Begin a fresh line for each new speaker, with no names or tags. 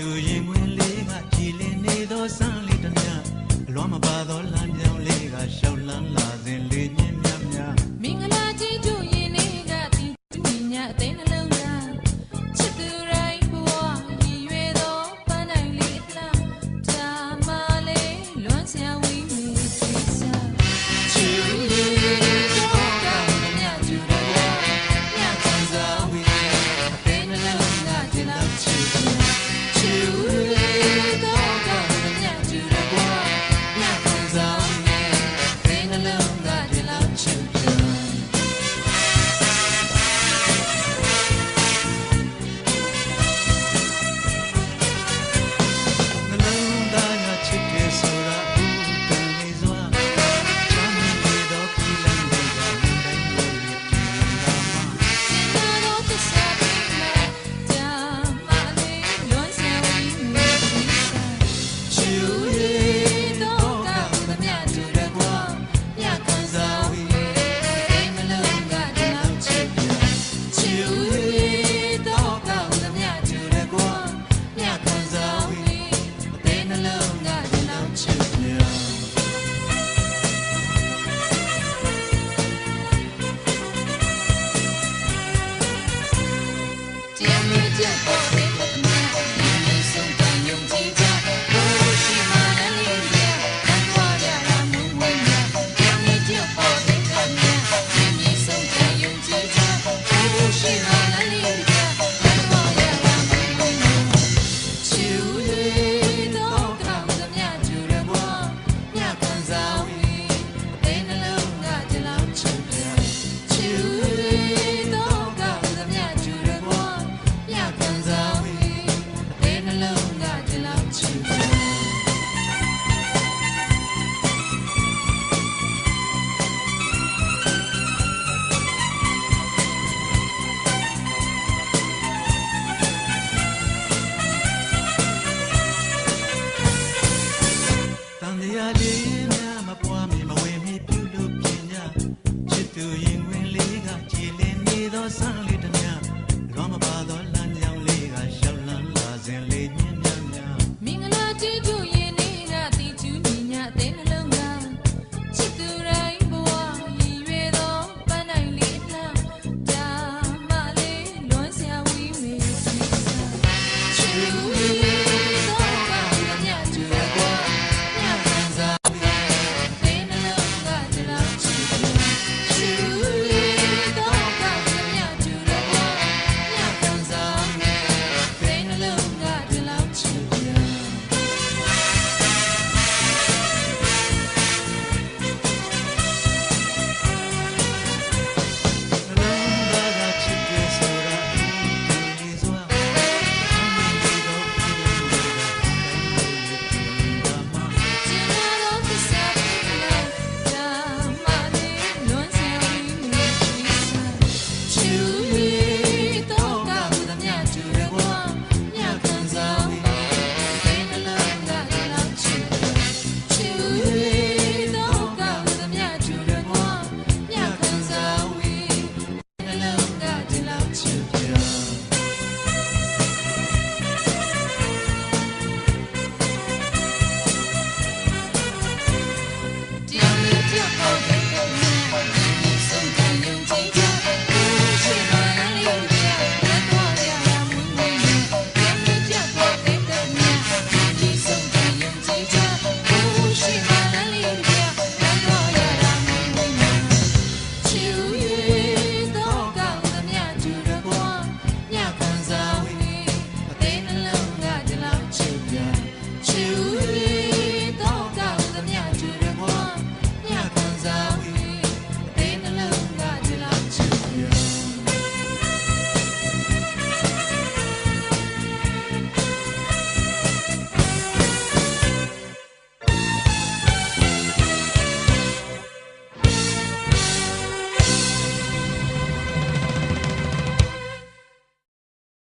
သူရင်ဝင်လေးကကြည်လင်နေသောစံလေးတစ်မြအလွမ်းမပါသောလမ်းကြောင်းလေးကရှောက်လန်းလာစဉ်လေးညင်းများများ
မင်္ဂလာကြီးတို့ရင်လေးကတီတူညအသိနှလုံးသားချစ်သူတိုင်းဘဝရည်ရွယ်သောပန်းတိုင်းလေးအလားဒါမှလေးလွမ်းစရာ 见没见过。